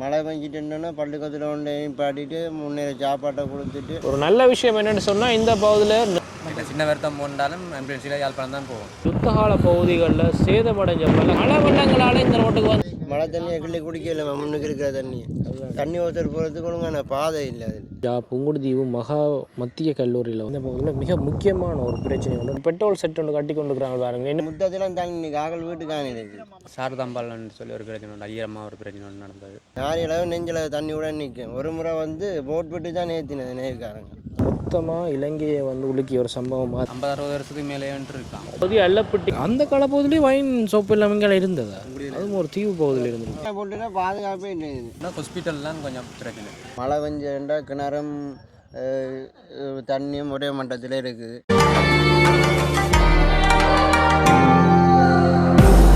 மழை பெஞ்சிட்டுன்னா பள்ளிக்கூடத்தில் கொண்டு பாட்டிட்டு முன்னேற சாப்பாட்டை கொடுத்துட்டு ஒரு நல்ல விஷயம் என்னென்னு சொன்னால் இந்த பகுதியில் சின்ன வருத்தம் போனாலும் ஆம்புலன்ஸில் யாழ்ப்பாணம் தான் போவோம் யுத்தகால பகுதிகளில் சேதமடைஞ்ச பல மழை வெள்ளங்களால் இந்த ரோட்டுக்கு வந்து மழை தண்ணியை கிள்ளி குடிக்கல முன்னுக்கு இருக்கிற தண்ணி. தண்ணி ஒருத்தர் போகிறதுக்கு ஒழுங்கான பாதை இல்லை ஜா புங்குடுதீவு மகா மத்திய கல்லூரியில் வந்து பகுதியில் மிக முக்கியமான ஒரு பிரச்சனை ஒன்று பெட்ரோல் செட் ஒன்று கட்டி கொண்டு இருக்கிறாங்க பாருங்க. என்ன முத்தத்திலாம் தண்ணி காகல் வீட்டுக்கான இருக்கு சாரதாம்பாள்னு சொல்லி ஒரு பிரச்சனை உண்டு ஐயரம்மா ஒரு பிரச்சனை ஒன்று நடந்தது. நாரியளவு நெஞ்சில் தண்ணி விட நிற்கும் ஒரு முறை வந்து போட் விட்டு தான் நேற்றினது நேர்காரங்க மொத்தமாக இலங்கையை வந்து உலுக்கிய ஒரு சம்பவமாக ஐம்பது அறுபது வருஷத்துக்கு மேலேன்ட்டு இருக்கான். பகுதி அல்லப்பட்டி அந்த கால பகுதியிலே வைன் சோப்பு இல்லாமல் இருந்ததா? அதுவும் ஒரு தீவு பகுதியில் இருந்தது. போட்டுனா பாதுகாப்பே இல்லை. ஹாஸ்பிட்டல்லாம் கொஞ்சம் பிரச்சனை. மழை பெஞ்சா கிணறும் தண்ணியும் ஒரே மட்டத்தில் இருக்குது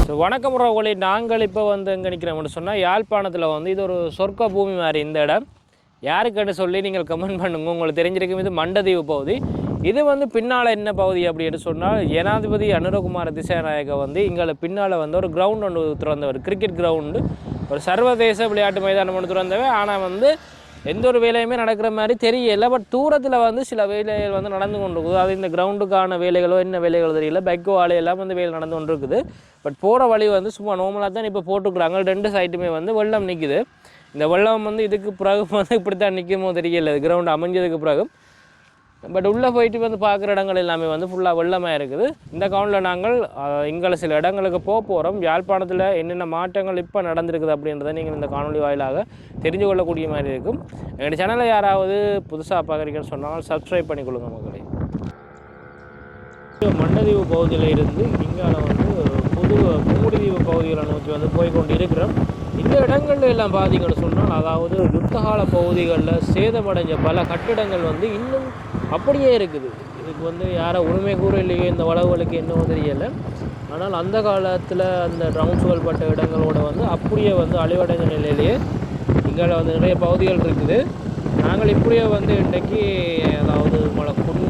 ஸோ வணக்கம் உறவுகளே. நாங்கள் இப்போ வந்து எங்கே நிற்கிறோம்னு சொன்னால் யாழ்ப்பாணத்தில் வந்து இது ஒரு சொர்க்க பூமி மாதிரி இந்த இடம். யாருக்குன்னு சொல்லி நீங்கள் கமெண்ட் பண்ணுங்க. உங்களுக்கு தெரிஞ்சிருக்கும் இது மண்டதீவு பகுதி. இது வந்து பின்னால் என்ன பகுதி அப்படின்னு சொன்னால் ஜனாதிபதி அனுரகுமார் திசாநாயக வந்து இங்கே பின்னால் வந்து ஒரு கிரவுண்ட் ஒன்று திறந்தவர். கிரிக்கெட் கிரவுண்டு ஒரு சர்வதேச விளையாட்டு மைதானம் ஒன்று திறந்தவர். ஆனால் வந்து எந்த ஒரு வேலையுமே நடக்கிற மாதிரி தெரியல. பட் தூரத்தில் வந்து சில வேலைகள் வந்து நடந்து கொண்டு இருக்குது அது இந்த கிரவுண்டுக்கான வேலைகளோ என்ன வேலைகளோ தெரியல. பெக்கோ எல்லாம் வந்து வேலை நடந்து கொண்டு இருக்குது பட் போகிற வழி வந்து சும்மா நார்மலாக தான் இப்போ போட்டுக்கிறாங்க. ரெண்டு சைட்டுமே வந்து வெள்ளம் நிற்குது இந்த வெள்ளம் வந்து இதுக்கு பிறகு வந்து இப்படி தான் நிற்குமோ தெரியல கிரவுண்ட் அமைஞ்சதுக்கு பிறகு பட் உள்ளே போயிட்டு வந்து பார்க்குற இடங்கள் எல்லாமே வந்து ஃபுல்லாக வெள்ளமாக இருக்குது. இந்த கவுண்டில் நாங்கள் எங்களை சில இடங்களுக்கு போக போகிறோம் யாழ்ப்பாணத்தில் என்னென்ன மாற்றங்கள் இப்போ நடந்திருக்குது அப்படின்றத நீங்கள் இந்த காணொலி வாயிலாக தெரிஞ்சு கொள்ளக்கூடிய மாதிரி இருக்கும். எங்கள் சேனலை யாராவது புதுசாக பார்க்குறீங்கன்னு சொன்னால் சப்ஸ்கிரைப் பண்ணிக்கொள்ளுங்க மக்களே மண்டதீவு பகுதியில் இருந்து இங்கால வந்து புது மூடிதீவு பகுதிகளை நோக்கி வந்து போய் கொண்டு இருக்கிறோம் இந்த இடங்கள்ல எல்லாம் பார்த்தீங்கன்னு சொன்னால் அதாவது யுத்தகால பகுதிகளில் சேதமடைஞ்ச பல கட்டிடங்கள் வந்து இன்னும் அப்படியே இருக்குது. இதுக்கு வந்து யாரோ உரிமை கூற இல்லையோ இந்த வளவுகளுக்கு என்னவோ தெரியலை. ஆனால் அந்த காலத்தில் அந்த ரவுண்ட்ஸுகள் பட்ட இடங்களோட வந்து அப்படியே வந்து அழிவடைந்த நிலையிலேயே இங்கே வந்து நிறைய பகுதிகள் இருக்குது. நாங்கள் இப்படியே வந்து இன்றைக்கு அதாவது மலை புன்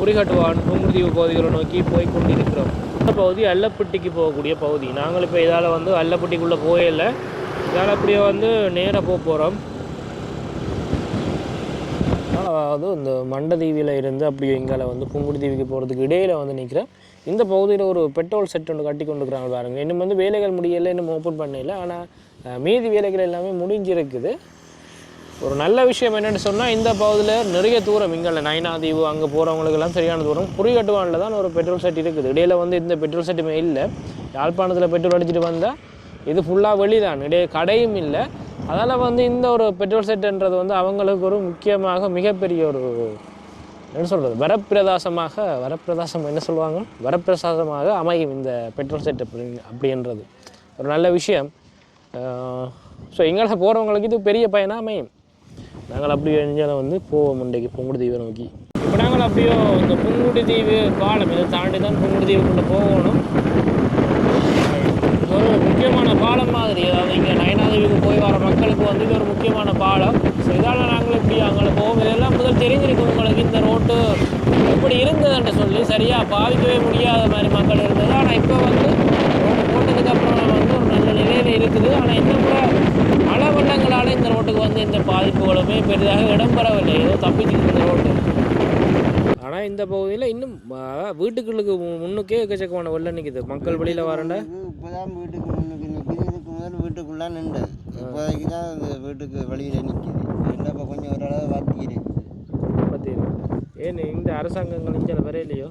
குறிகட்டுவான் புங்குதீவு பகுதிகளை நோக்கி போய் கொண்டிருக்கிறோம். பகுதி அல்லப்பட்டிக்கு போகக்கூடிய பகுதி. நாங்கள் இப்போ இதால் வந்து அல்லப்பட்டிக்குள்ளே இல்லை. இதால் அப்படியே வந்து நேராக போக போகிறோம் அதாவது இந்த மண்டதீவியில் இருந்து அப்படியே இங்கால வந்து புங்குடுதீவுக்கு போகிறதுக்கு இடையில் வந்து நிற்கிறேன் இந்த பகுதியில் ஒரு பெட்ரோல் செட் ஒன்று கட்டி கொண்டு இருக்கிறாங்க பாருங்க. இன்னும் வந்து வேலைகள் முடியலை இன்னும் ஓப்பன் பண்ணல ஆனால் மீதி வேலைகள் எல்லாமே முடிஞ்சிருக்குது. ஒரு நல்ல விஷயம் என்னென்னு சொன்னால் இந்த பகுதியில் நிறைய தூரம் இங்கே நைனாதீவு அங்கே போகிறவங்களுக்கெல்லாம் சரியான தூரம். குறிகட்டுவானில் தான் ஒரு பெட்ரோல் செட் இருக்குது. இடையில் வந்து இந்த பெட்ரோல் செட்டுமே இல்லை. யாழ்ப்பாணத்தில் பெட்ரோல் அடிச்சுட்டு வந்தால் இது ஃபுல்லாக வெளிதான். இடையே கடையும் இல்லை. அதால் வந்து இந்த ஒரு பெட்ரோல் செட்டுன்றது வந்து அவங்களுக்கு ஒரு முக்கியமாக மிகப்பெரிய ஒரு என்ன சொல்கிறது வரப்பிரதாசமாக வரப்பிரதாசம் என்ன சொல்லுவாங்க? வரப்பிரசாதமாக அமையும் இந்த பெட்ரோல் செட் அப்படி அப்படின்றது. ஒரு நல்ல விஷயம். ஸோ எங்களை போகிறவங்களுக்கு இது பெரிய பயனாக அமையும். நாங்கள் அப்படியே எழுஞ்சாலும் வந்து போவோம் மண்டைக்கு பொங்குடு தீவை நோக்கி. இப்போ நாங்கள் அப்படியோ இந்த பொங்குடு தீவு பாலம் இதை தாண்டி தான் பொங்குடு தீவுக்குள்ளே போகணும். ஒரு முக்கியமான பாலம் மாதிரி. அதாவது இங்கே நயனாதேவிக்கு போய் வர மக்களுக்கு வந்து இது ஒரு முக்கியமான பாலம். ஸோ இதால் நாங்கள் இப்படி அங்கே போவோம்? இதெல்லாம் முதல் தெரிஞ்சிருக்கு உங்களுக்கு இந்த ரோட்டு எப்படி இருந்ததுன்னு சொல்லி சரியாக பாதிக்கவே முடியாத மாதிரி மக்கள் இருந்தது. ஆனால் இப்போ வந்து ரோடு போட்டதுக்கப்புறம் வந்து ஒரு நல்ல நிலையில் இருக்குது. ஆனால் இன்னும் கூட மழை வெள்ளங்களால் இந்த ரோட்டுக்கு வந்து எந்த பாதிப்புகளுமே பெரிதாக இடம்பெறவில்லை. ஏதோ தப்பிச்சுக்கு இந்த ரோட்டு ஆனால் இந்த பகுதியில் இன்னும் மு- முன்னுக்கே எக்கச்சக்கமான வெள்ளம் நிற்குது மக்கள் வெளியில் வரண்ட இப்போதான் வீட்டுக்கு முன்னுக்கு நிற்கிது இதுக்கு முதல் வீட்டுக்குள்ளே நின்றது. இப்போதைக்கு தான் வீட்டுக்கு வெளியில் நிற்கிது இல்லை இப்போ கொஞ்சம் ஓரளவு வாத்தி இருக்குது. ஏன் இந்த அரசாங்கங்கள் இங்கே வரையிலையோ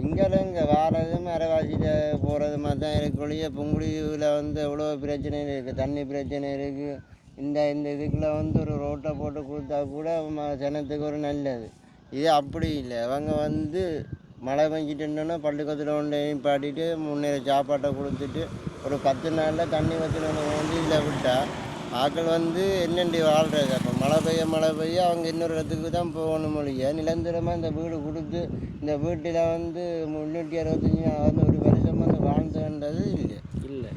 இங்கெல்லாம் இங்கே வாரதும் அரைவாசியில் போகிறது மாதிரி தான் இருக்கொழிய வந்து எவ்வளோ பிரச்சனை இருக்குது தண்ணி பிரச்சனை இருக்குது இந்த இந்த இதுக்குள்ளே வந்து ஒரு ரோட்டை போட்டு கொடுத்தா கூட ம- ஜனத்துக்கு ஒரு நல்லது. இது அப்படி இல்லை. அவங்க வந்து மழை பெஞ்சிட்டுன்னா பள்ளிக்கூடத்தில் கொண்டு பாட்டிட்டு முன்னேற சாப்பாட்டை கொடுத்துட்டு ஒரு பத்து நாளில் தண்ணி வச்சுட்டு வந்து இதில் விட்டால் ஆட்கள் வந்து என்னென்று வாழ்கிறது அப்போ மழை பெய்ய மழை பெய்ய அவங்க இன்னொரு இடத்துக்கு தான் போகணும் மொழிய நிரந்தரமாக இந்த வீடு கொடுத்து இந்த வீட்டில் வந்து முந்நூற்றி அறுபத்தஞ்சி வந்து ஒரு வருஷம் வந்து வாழ்ந்துன்றது இல்லை. இல்லை.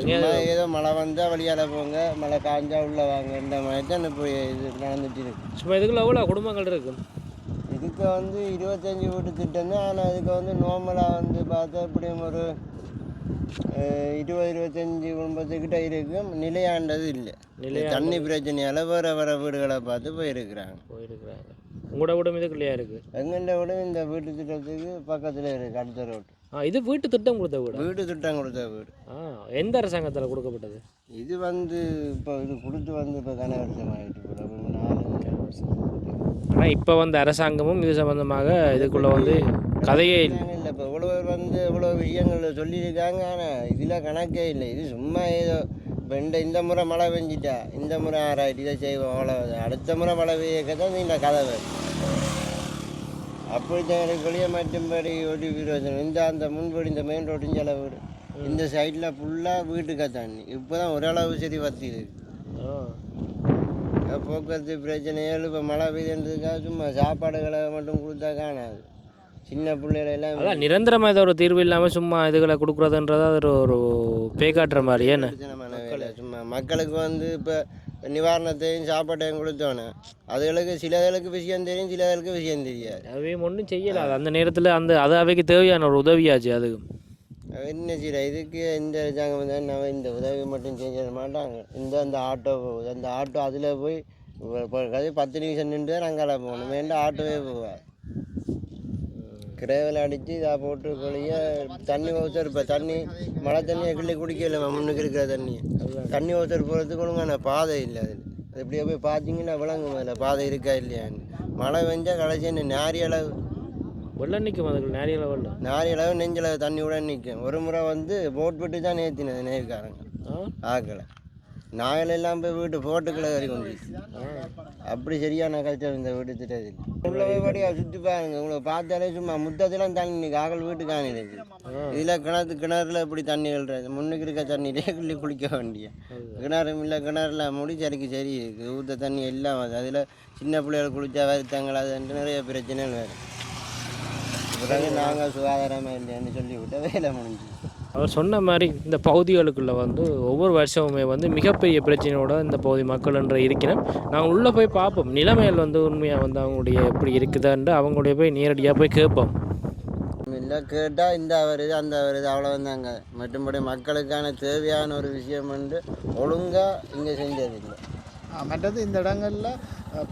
சும்மா ஏதோ மழை வந்தால் வழியால் போங்க மழை காஞ்சா உள்ளே வாங்க இந்த மாதிரி தான் இப்போ இது நடந்துட்டு இருக்கு. சும்மா இதுக்குள்ள எவ்வளோ குடும்பங்கள் இருக்கு? இதுக்கு வந்து இருபத்தஞ்சி வீட்டு திட்டம் தான் ஆனால் அதுக்கு வந்து நார்மலாக வந்து பார்த்தா எப்படியும் ஒரு இருபது இருபத்தஞ்சி குடும்பத்துக்கிட்ட இருக்கும் நிலையாண்டது இல்லை தண்ணி பிரச்சனையால் வேறு வேறு வீடுகளை பார்த்து போயிருக்கிறாங்க போயிருக்கிறாங்க உங்களோட வீடும் இதுக்குள்ளேயா இருக்குது எங்கண்ட விட இந்த வீட்டு திட்டத்துக்கு பக்கத்தில் இருக்குது அடுத்த ரோட்டு ஆ இது வீட்டு திட்டம் கொடுத்த வீடு வீடு திட்டம் கொடுத்த வீடு ஆ எந்த அரசாங்கத்தில் கொடுக்கப்பட்டது இது வந்து இப்போ இது கொடுத்து வந்து இப்போ கன வருஷம் ஆகிட்டு நாலு வருஷம் ஆனால் இப்போ வந்த அரசாங்கமும் இது சம்பந்தமாக இதுக்குள்ளே வந்து கதையே இல்லை இப்போ இவ்வளோ இவ்வளோ விஷயங்களை சொல்லியிருக்காங்க. ஆனால் இதில் கணக்கே இல்லை. இது சும்மா ஏதோ இப்போ இந்த இந்த முறை மழை பெஞ்சிட்டா இந்த முறை ஆறாயிட்டு இதை செய்வோம் அவ்வளோ அடுத்த முறை மழை பெய்யக்க தான் இந்த கதை அப்படி தான் எனக்கு வெளியே மட்டும்படி ஓட்டி விரோதம். இந்த அந்த முன்படி இந்த மெயின் ரோட்டின் செலவு இந்த சைடில் ஃபுல்லாக வீட்டுக்கா தண்ணி இப்போ தான் ஓரளவு சரி வத்தி போக்குவரத்து பிரச்சனைகள் இப்போ மழை பெய்யுன்றதுக்காக சும்மா சாப்பாடுகளை மட்டும் கொடுத்தா காணாது. சின்ன பிள்ளைகளை எல்லாம் அதான் நிரந்தரமாக ஏதோ ஒரு தீர்வு இல்லாமல் சும்மா இதுகளை கொடுக்குறதுன்றது அது ஒரு ஒரு பே காட்டுற மாதிரி வேலை சும்மா மக்களுக்கு வந்து இப்போ நிவாரணத்தையும் சாப்பாட்டையும் கொடுத்தோன்னே அதுகளுக்கு சிலதுகளுக்கு விஷயம் தெரியும் சிலதுகளுக்கு விஷயம் தெரியாது. அவே ஒன்றும் செய்யலை. அது அந்த நேரத்தில் அந்த அது அவைக்கு தேவையான ஒரு உதவியாச்சு அதுக்கு என்ன செய்யற? இதுக்கு இந்த தான் நம்ம இந்த உதவி மட்டும் செஞ்சிட மாட்டாங்க. இந்த அந்த ஆட்டோ போகுது அந்த ஆட்டோ அதில் போய் பத்து நிமிஷம் நின்று தான் அங்கால போகணும். வேண்டாம் ஆட்டோவே போவார் கிரேவில் அடித்து இதாக போட்டு கொளிய தண்ணி ஊத்தர் இப்போ தண்ணி மழை தண்ணியை கிள்ளி குடிக்கல முன்னுக்கு இருக்கிற தண்ணி. தண்ணி ஊத்தர் போகிறதுக்கு ஒழுங்கான பாதை இல்லை அதில் அது இப்படியே போய் பார்த்தீங்கன்னா விளங்கும் அதில். பாதை இருக்கா இல்லையான்னு மழை பெஞ்சா கடைசி என்ன அளவு? வெள்ளம் நிற்கும் அதுக்கு நிறைய வெள்ளம். நாரி அளவு நெஞ்சளவு தண்ணி கூட நிற்கும் ஒரு முறை வந்து போட் விட்டு தான் நேற்றினது நேர்காரங்க ஆக்கலை நாங்கள் எல்லாம் போய் வீட்டு ஃபோட்டோக்களை கறி கொண்டு அப்படி சரியான கல்ச்சர் இந்த வீட்டு திட்டத்தில் உள்ள போய்படியாக சுற்றி பாருங்க உங்களை பார்த்தாலே சும்மா முத்தத்திலாம் தண்ணி காகல் வீட்டு காணி இருக்கு. இதில் கிணத்து கிணறுல இப்படி தண்ணி கழுறது. முன்னுக்கு இருக்க தண்ணி கிள்ளி குளிக்க வேண்டிய. கிணறும் இல்லை கிணறுல முடி சரிக்கு சரி இருக்குது ஊற்ற தண்ணி எல்லாம் வருது அதில் சின்ன பிள்ளைகள் குளித்தா வருத்தங்கள் அதுன்ட்டு நிறைய பிரச்சனைகள் வேறு பிறகு நாங்கள் சுகாதாரமாக இல்லைன்னு சொல்லிவிட்டு வேலை முடிஞ்சு அவர் சொன்ன மாதிரி இந்த பகுதிகளுக்குள்ள வந்து ஒவ்வொரு வருஷமுமே வந்து மிகப்பெரிய பிரச்சனையோட இந்த பகுதி மக்கள் என்ற இருக்கிறேன். நாங்கள் உள்ளே போய் பார்ப்போம். நிலைமைகள் வந்து உண்மையாக வந்து அவங்களுடைய எப்படி இருக்குதான்ட்டு அவங்களுடைய போய் நேரடியாக போய் கேட்போம். இல்லை கேட்டால் இந்த வருது அந்த வருது அவ்வளோதாங்க மற்றும்படி மக்களுக்கான தேவையான ஒரு விஷயம் வந்து ஒழுங்காக இங்கே செஞ்சதில்லை. மற்றது இந்த இடங்களில்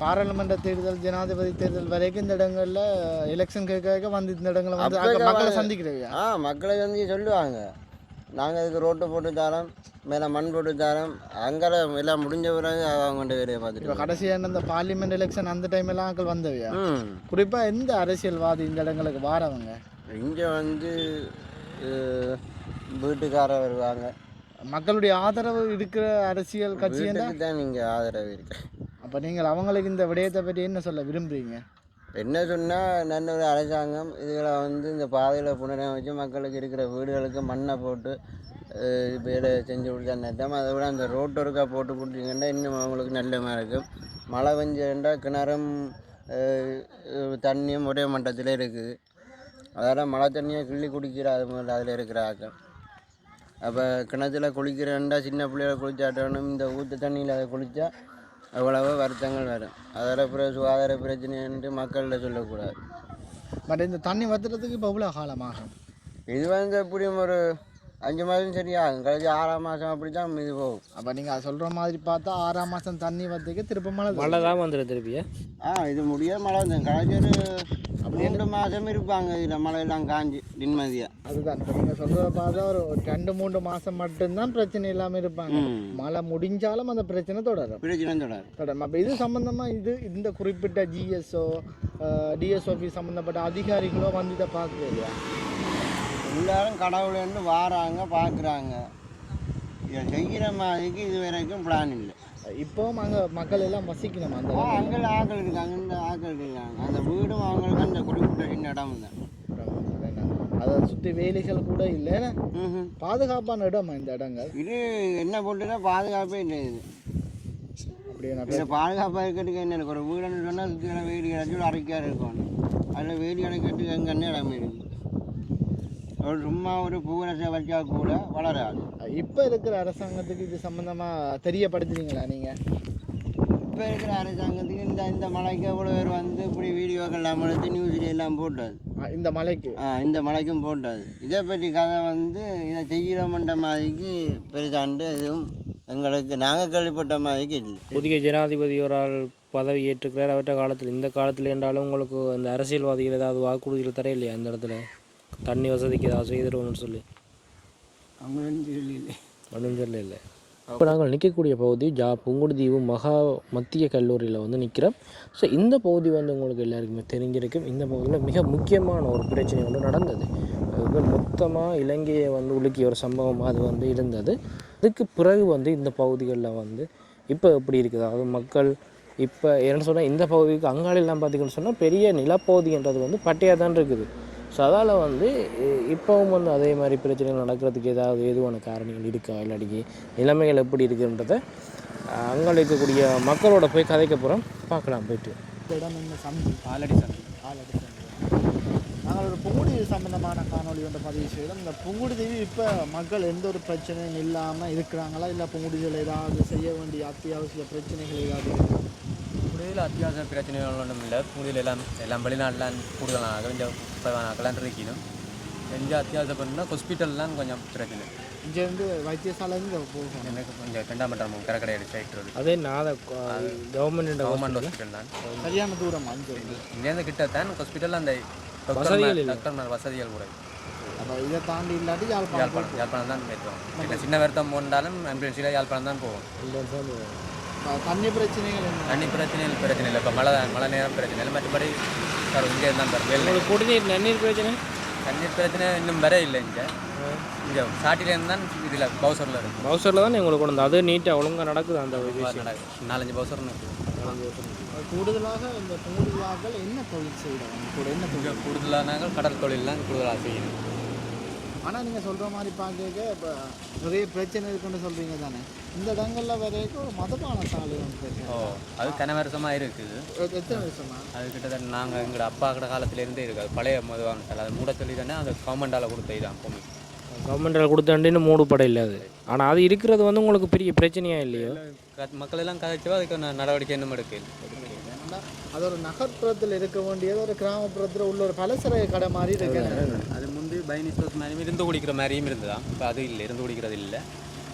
பாராளுமன்ற தேர்தல் ஜனாதிபதி தேர்தல் வரைக்கும் இந்த இடங்களில் எலெக்ஷன் கேட்க வந்து இந்த இடங்களை வந்து மக்களை சந்திக்கிறவையா ஆ மக்களுக்கு வந்து சொல்லுவாங்க. நாங்கள் இதுக்கு ரோட்டு போட்டு தரோம் மேலே மண் போட்டு தரோம். அங்கே எல்லாம் முடிஞ்ச பிறகு அவங்கள்ட்ட வேலையை இப்போ பார்த்துட்டு கடைசியாக இந்த பார்லிமெண்ட் எலெக்ஷன் அந்த டைம் எல்லாம் ஆக்கள் வந்தவையா? குறிப்பாக எந்த அரசியல்வாதி இந்த இடங்களுக்கு வாரவங்க? இங்கே வந்து வீட்டுக்காரர் வருவாங்க. மக்களுடைய ஆதரவு இருக்கிற அரசியல் வீட்டுக்கு தான் நீங்கள் ஆதரவு இருக்கு. அப்போ நீங்கள் அவங்களுக்கு இந்த விடயத்தை பற்றி என்ன சொல்ல விரும்புறீங்க? என்ன சொன்னால் நல்ல ஒரு அரசாங்கம் இதில் வந்து இந்த பாதையில் புனரமைச்சு மக்களுக்கு இருக்கிற வீடுகளுக்கு மண்ணை போட்டு வேலை செஞ்சு கொடுத்தா அதை விட அந்த ரோட்டு ஒருக்கா போட்டு கொடுத்தீங்கன்னா இன்னும் அவங்களுக்கு நல்ல மாதிரி இருக்கும். மழை பெஞ்சேண்டா கிணறும் தண்ணியும் ஒரே மட்டத்தில் இருக்குது. அதெல்லாம் மழை தண்ணியை கிள்ளி குடிக்கிற அது முதல்ல அதில் இருக்கிற ஆக்கம். அப்போ கிணத்துல குளிக்கிறேன்டா சின்ன பிள்ளைகளை குளிச்சாட்டணும் இந்த ஊற்று தண்ணியில் அதை குளித்தா அவ்வளவோ வருத்தங்கள் வரும். அதில் பிறகு சுகாதார பிரச்சனைன்ட்டு மக்கள்கிட்ட சொல்லக்கூடாது. பட் இந்த தண்ணி வத்துறதுக்கு இப்போ எவ்வளோ காலமாகும்? இது வந்து எப்படியும் ஒரு அஞ்சு மாதம் சரியாகும் கழிச்சு ஆறாம் மாதம் அப்படி தான் இது போகும். அப்போ நீங்கள் சொல்கிற மாதிரி பார்த்தா ஆறாம் மாதம் தண்ணி வத்துக்கு திரும்ப மழை. மழை தான் வந்துடும் திருப்பியா ஆ இது முடிய மழை வந்து கழிச்சு ஒரு ரெண்டு மாதம் இருப்பாங்க இதில் மழையெல்லாம் காஞ்சி நிம்மதியாக அதுதான். இப்போ நீங்கள் சொல்கிறத பார்த்தா ஒரு ரெண்டு மூணு மாதம் மட்டும்தான் பிரச்சனை இல்லாமல் இருப்பாங்க. மழை முடிஞ்சாலும் அந்த பிரச்சனை தொடரும். பிரச்சனை தொடரும். தொடரும். அப்போ இது சம்மந்தமாக இது இந்த குறிப்பிட்ட ஜிஎஸ்ஓ டிஎஸ் ஆஃபீஸ் சம்மந்தப்பட்ட அதிகாரிகளோ வந்து இதை பார்க்குறது எல்லாரும் கடவுள்னு வாராங்க பார்க்குறாங்க. இதை செய்கிற மாதிரிக்கு இது வரைக்கும் பிளான் இல்லை. இப்போவும் அங்கே மக்கள் எல்லாம் வசிக்கணும் அந்த அங்கே ஆக்கள் இருக்காங்க இந்த ஆக்கள் இருக்காங்க. அந்த வீடும் அவங்களுக்கு அந்த குறிப்பிட்ட சின்ன இடம் தான். அதை சுற்றி வேலிகள் கூட இல்லை. பாதுகாப்பான இடமா இந்த இடங்கள்? இது என்ன போட்டுன்னா பாதுகாப்பே இல்லை இது. அப்படியே பாதுகாப்பாக இருக்கிறதுக்கு என்ன இருக்கு? ஒரு வீடுன்னு சொன்னால் சுற்றி வேலி கிடச்சி ஒரு அரைக்காக இருக்கும் அதில் வேலி அடைக்கிறதுக்கு எங்கே இடம் இருக்கு. ஒரு சும்மா ஒரு பூரசை வச்சா கூட வளராது. இப்போ இருக்கிற அரசாங்கத்துக்கு இது சம்மந்தமாக தெரியப்படுத்துறீங்களா நீங்கள் இப்போ இருக்கிற அரசாங்கத்துக்கு இந்த இந்த மலைக்கு எவ்வளோ பேர் வந்து இப்படி வீடியோக்கள் எல்லாம் எடுத்து நியூஸ்ல எல்லாம் போட்டது? இந்த மலைக்கு? ஆ, இந்த மலைக்கும் போட்டது. இதை பற்றி கதை வந்து இதை செய்கிறோம்ன்ற மாதிரிக்கு பெருசாண்டு எதுவும் எங்களுக்கு நாங்கள் கேள்விப்பட்ட மாதிரிக்கு இல்லை. புதிய ஜனாதிபதி ஒரு ஆள் பதவி ஏற்றுக்கிறார். அவற்ற காலத்தில் இந்த காலத்தில் என்றாலும் உங்களுக்கு அந்த அரசியல்வாதிகள் ஏதாவது வாக்குறுதிகள் தர இல்லையா அந்த இடத்துல? தண்ணி வசதிக்கு ஏதாவது சொல்லி. ஒன்றும் சொல்ல இல்லை இப்போ நாங்கள் நிற்கக்கூடிய பகுதி ஜா புங்குடுதீவு மகா மத்திய கல்லூரியில் வந்து நிற்கிறோம் ஸோ இந்த பகுதி வந்து உங்களுக்கு எல்லாருக்குமே தெரிஞ்சிருக்கும். இந்த பகுதியில் மிக முக்கியமான ஒரு பிரச்சனை ஒன்று நடந்தது. அது வந்து மொத்தமாக இலங்கையை வந்து உலுக்கிய ஒரு சம்பவம் அது வந்து இருந்தது. அதுக்கு பிறகு வந்து இந்த பகுதிகளில் வந்து இப்போ எப்படி இருக்குது? அதாவது மக்கள் இப்போ என்ன சொன்னால் இந்த பகுதிக்கு அங்காளெல்லாம் பார்த்தீங்கன்னு சொன்னால் பெரிய நிலப்பகுதின்றது வந்து பட்டையாக தான் இருக்குது. ஸோ அதால் வந்து இப்போவும் வந்து அதே மாதிரி பிரச்சனைகள் நடக்கிறதுக்கு ஏதாவது ஏதுவான காரணங்கள் இருக்கா? இல்லாட்டிக்கு நிலைமைகள் எப்படி இருக்குன்றத அங்கே இருக்கக்கூடிய மக்களோட போய் கதைக்க போகிறோம் பார்க்கலாம் போயிட்டு. இடம் என்ன சந்தி ஆலடி சந்தி ஆலடி சந்தி. நாங்கள் ஒரு புங்குடுதீவு சம்பந்தமான காணொளி பதிவு செய்தோம். இந்த புங்குடுதீவு இப்போ மக்கள் எந்த ஒரு பிரச்சனையும் இல்லாமல் இருக்கிறாங்களா? இல்லை புங்குடுதீவில் ஏதாவது செய்ய வேண்டிய அத்தியாவசிய பிரச்சனைகள் ஏதாவது முடிவில் அத்தியாவசிய பிரச்சனைகள் ஒன்றும் இல்லை முடிவில் எல்லாம் எல்லாம் வெளிநாட்டிலாம் கூடுதலாக கொஞ்சம் குறைவானாக்கெல்லாம் இருக்கணும் கொஞ்சம் அத்தியாவசியம் பண்ணால் ஹாஸ்பிட்டல்லாம் கொஞ்சம் பிரச்சனை இங்கேருந்து வைத்தியசாலைன்னு போகணும் எனக்கு கொஞ்சம் ரெண்டாம் மட்டம் கடற்கரை சைட்டு அதே நான் கவர்மெண்ட் கவர்மெண்ட் ஹாஸ்பிட்டல் தான் சரியான தூரம் அங்கே இங்கேருந்து கிட்ட தான் ஹாஸ்பிட்டல் அந்த. டாக்டர் வசதிகள் கூட அப்போ இதை தாண்டி இல்லாட்டி யாழ்ப்பாணம் யாழ்ப்பாணம் யாழ்ப்பாணம் தான் இல்லை சின்ன வருத்தம் போனாலும் ஆம்புலன்ஸில் யாழ்ப்பாணம் தான் போவோம் ப- தண்ணி பிரச்சனைகள் என்ன? தண்ணி பிரச்சனைகள் பிரச்சனை இல்லை. இப்போ மழை மழை நேரம் பிரச்சனை இல்லை. மற்றபடி சார் இங்கே தான் சார் வேலை உங்களுக்கு குடிநீர் நன்னீர் பிரச்சனை? தண்ணீர் பிரச்சனை இன்னும் வர இல்லை இங்கே. இங்கே சாட்டிலேருந்து தான் இதில் பவுசரில் இருக்கு. பவுசரில் தான் உங்களுக்கு கொண்டு வந்து அது நீட்டாக ஒழுங்காக நடக்குது அந்த நடக்குது. நாலஞ்சு பவுசர்னு இருக்கு. கூடுதலாக இந்த புங்குடுதலாக்கள் என்ன தொழில் செய்கிறாங்க கூட என்ன தொழில் இங்கே கூடுதலானாக கடல் தொழில்லாம் கூடுதலாக செய்யணும் ஆனால் நீங்கள் சொல்கிற மாதிரி பார்க்க இப்போ நிறைய பிரச்சனை இருக்குன்னு சொல்கிறீங்க தானே. இந்த இடங்களில் வரைக்கும் ஒரு மதபான சாலை ஓ அது கன வருஷமாக இருக்குது எத்தனை வருஷமா? அது கிட்டத்தட்ட நாங்கள் எங்களோட அப்பா கிட்ட காலத்துலேருந்தே இருக்குது அது பழைய மதுவான சாலை. அது மூட சொல்லி தானே அது கவர்மெண்டால் கொடுத்த இதான் பூமி கவர்மெண்டில் கொடுத்தாண்டின்னு மூடு படம் இல்லை அது. ஆனால் அது இருக்கிறது வந்து உங்களுக்கு பெரிய பிரச்சனையா இல்லையோ? மக்கள் எல்லாம் கதைச்சவா அதுக்கு நடவடிக்கை இன்னும் எடுக்கல. ஏன்னா அது ஒரு நகர்ப்புறத்தில் இருக்க வேண்டியது ஒரு கிராமப்புறத்தில் உள்ள ஒரு பலசர கடை மாதிரி இருக்கு. அது முந்தி பயணி மாதிரியும் மாதிரி இருந்து குடிக்கிற மாதிரியும் இருந்ததா? இப்போ அது இல்லை இருந்து குடிக்கிறது இல்லை.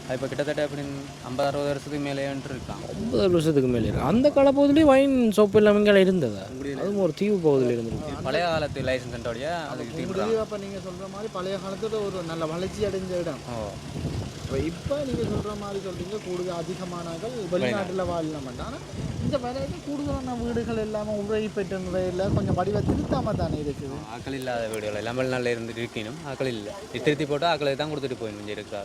அது இப்போ கிட்டத்தட்ட அப்படின்னு ஐம்பது அறுபது வருஷத்துக்கு மேலேன்ட்டு இருக்கான். ஒன்பது வருஷத்துக்கு மேலே இருக்கு? அந்த காலப்பகுதியிலே வைன் சோப்பு எல்லாமே இங்கே இருந்ததா? அதுவும் ஒரு தீவு பகுதியில் இருந்திருக்கு பழைய காலத்து லைசன்ஸோடைய அதுக்கு அப்போ நீங்கள் சொல்கிற மாதிரி பழைய காலத்தில் ஒரு நல்ல வளர்ச்சி அடைஞ்ச இடம். இப்போ இப்போ நீங்கள் சொல்கிற மாதிரி சொல்கிறீங்க கூடுதல் அதிகமானார்கள் வெளிநாட்டில் வாழலாம் ஆனால் இந்த வரைக்கும் கூடுதலான வீடுகள் எல்லாமே உரை பெற்ற முறையில் கொஞ்சம் வடிவ திருத்தாம தானே இருக்குது? ஆக்கள் இல்லாத வீடுகள் எல்லாம் வெளிநாட்டில் இருந்துட்டு இருக்கணும் ஆக்கள் இல்லை. திருத்தி போட்டு ஆக்களை தான் கொடுத்துட்டு போயிடும் இங்கே இருக்கிற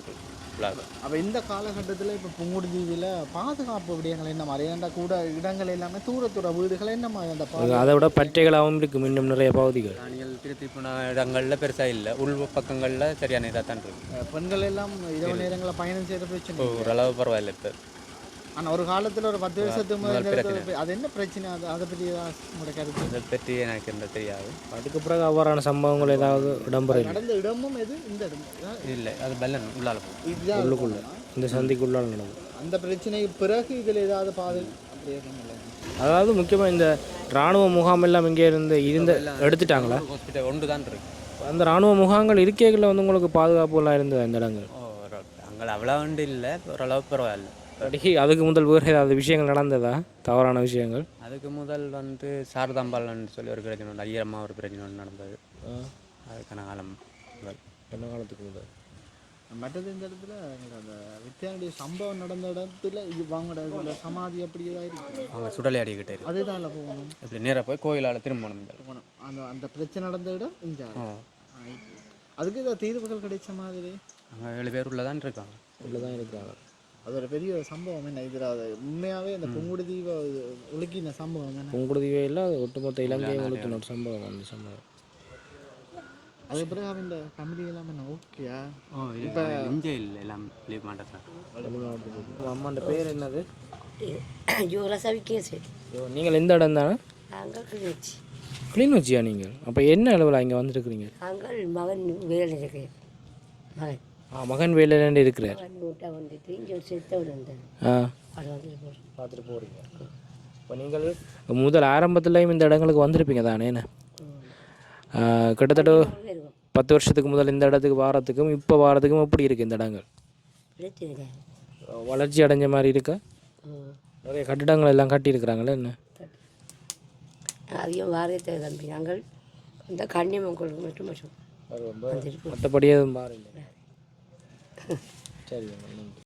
ஆக்கள் ஃபுல்லாக அப்போ இந்த காலகட்டத்தில் இப்போ புங்குடுதீவில் பாதுகாப்பு விடயங்கள் என்ன மாதிரி? ஏன்னா கூட இடங்கள் எல்லாமே தூர தூர வீடுகள் என்ன மாதிரி அந்த அதை விட பற்றைகளாகவும் இருக்குது இன்னும் நிறைய பகுதிகள். பிராணிகள் திருத்தி போன இடங்களில் பெருசாக இல்லை. உள் பக்கங்களில் சரியான இதாக தான் இருக்கு பெண்கள் எல்லாம் இரவு நேரங்களில் பயணம் செய்கிற பிரச்சனை ஓரளவு பரவாயில்ல இப்போ. ஆனால் ஒரு காலத்தில் ஒரு பத்து வருஷத்துக்கு முதல் அது என்ன பிரச்சனை? அது அதை பற்றி உங்களோட கருத்து? இதை பற்றி எனக்கு என்ன தெரியாது. அதுக்கு பிறகு அவ்வாறான சம்பவங்கள் ஏதாவது இடம்பெற இல்லை நடந்த இடமும் எது? இந்த இடம் இல்லை அது பல்லன் உள்ளால இதுதான் உள்ளுக்குள்ள. இந்த சந்திக்குள்ளால் நடந்தது அந்த பிரச்சனைக்கு பிறகு இதில் ஏதாவது பாதை அதாவது முக்கியமாக இந்த இராணுவ முகாம் எல்லாம் இங்கே இருந்து இருந்த எடுத்துட்டாங்களா? ஹாஸ்பிட்டல் ஒன்று தான் இருக்கு. அந்த இராணுவ முகாம்கள் இருக்கைகளில் வந்து உங்களுக்கு பாதுகாப்புலாம் இருந்தது அந்த இடங்கள்? ஓ அங்கே அவ்வளோ உண்டு இல்லை. ஓரளவு பரவாயில்ல. அடிக்கி அதுக்கு முதல் வேறு ஏதாவது விஷயங்கள் நடந்ததா? தவறான விஷயங்கள். அதுக்கு முதல் வந்து சாரதாம்பாள்னு சொல்லி ஒரு பிரச்சனை உண்டு ஐயரம்மா ஒரு பிரச்சனை ஒன்று நடந்தது. அதுக்கான காலம் முதல். என்ன காலத்துக்கு முதல்? மற்றது இந்த இடத்துல அந்த வித்தியானுடைய சம்பவம் நடந்த இடத்துல இது வாங்கட சமாதி அப்படி இருக்கு. அவங்க சுடலையாடிக்கிட்டே இருக்கு. அதுதான் இல்லை போகணும். இப்படி நேராக போய் கோயிலால் திரும்பணும் இந்த போகணும். அந்த அந்த பிரச்சனை நடந்த இடம் ஆயிட்டு. அதுக்கு ஏதாவது தீர்வுகள் கிடைச்ச மாதிரி? அங்கே ஏழு பேர் உள்ள தான் இருக்காங்க. உள்ளே தான் இருக்கிறாங்க அது ஒரு பெரிய சம்பவம் என்ன? இதில் அது உண்மையாகவே அந்த புங்குடு தீவை உலுக்கின சம்பவம் என்ன புங்குடுதிவே இல்லை அது ஒட்டுமொத்த இலங்கையை உளுத்தின ஒரு சம்பவம் அந்த சம்பவம். அது பிறகு அவன் இந்த ஃபேமிலி எல்லாம் என்ன ஓகேயா? ஓ இப்போ இங்கே இல்லை எல்லாம் லீவ் மாட்டேன் சார் அம்மாண்ட பேர் என்னது? ஜோரசவி கேசு. ஐயோ, நீங்கள் எந்த இடம் தானே? நாங்கள் கிழிச்சி க்ளீன் வச்சியா நீங்கள் அப்போ என்ன அளவில் இங்கே வந்துருக்குறீங்க? நாங்கள் மகன் வேலை இருக்கிறேன் மகன். ஆ மகன் வேலையிலேருந்து இருக்கிறார். மகன் நூட்டை வந்துட்டு இங்கே ஒரு செத்தவன் வந்தேன் ஆ. அது வந்துட்டு போகிறேன் பார்த்துட்டு போகிறீங்க இப்போ நீங்கள் முதல் ஆரம்பத்துலேயும் இந்த இடங்களுக்கு வந்திருப்பீங்க தானே என்ன? ஆஹ் கிட்டத்தட்ட பத்து வருஷத்துக்கு முதல் இந்த இடத்துக்கு வாரத்துக்கும் இப்போ வாரத்துக்கும் எப்படி இருக்குது இந்த இடங்கள்? வளர்ச்சி அடைஞ்ச மாதிரி இருக்கா. நிறைய கட்டிடங்கள் எல்லாம் கட்டியிருக்கிறாங்களே என்ன? அதிகம் வாரத்தை தம்பி நாங்கள் அந்த கன்னியம்மன் மட்டும் மட்டும் வந்துட்டு மற்றபடி எதுவும் மாறல சரி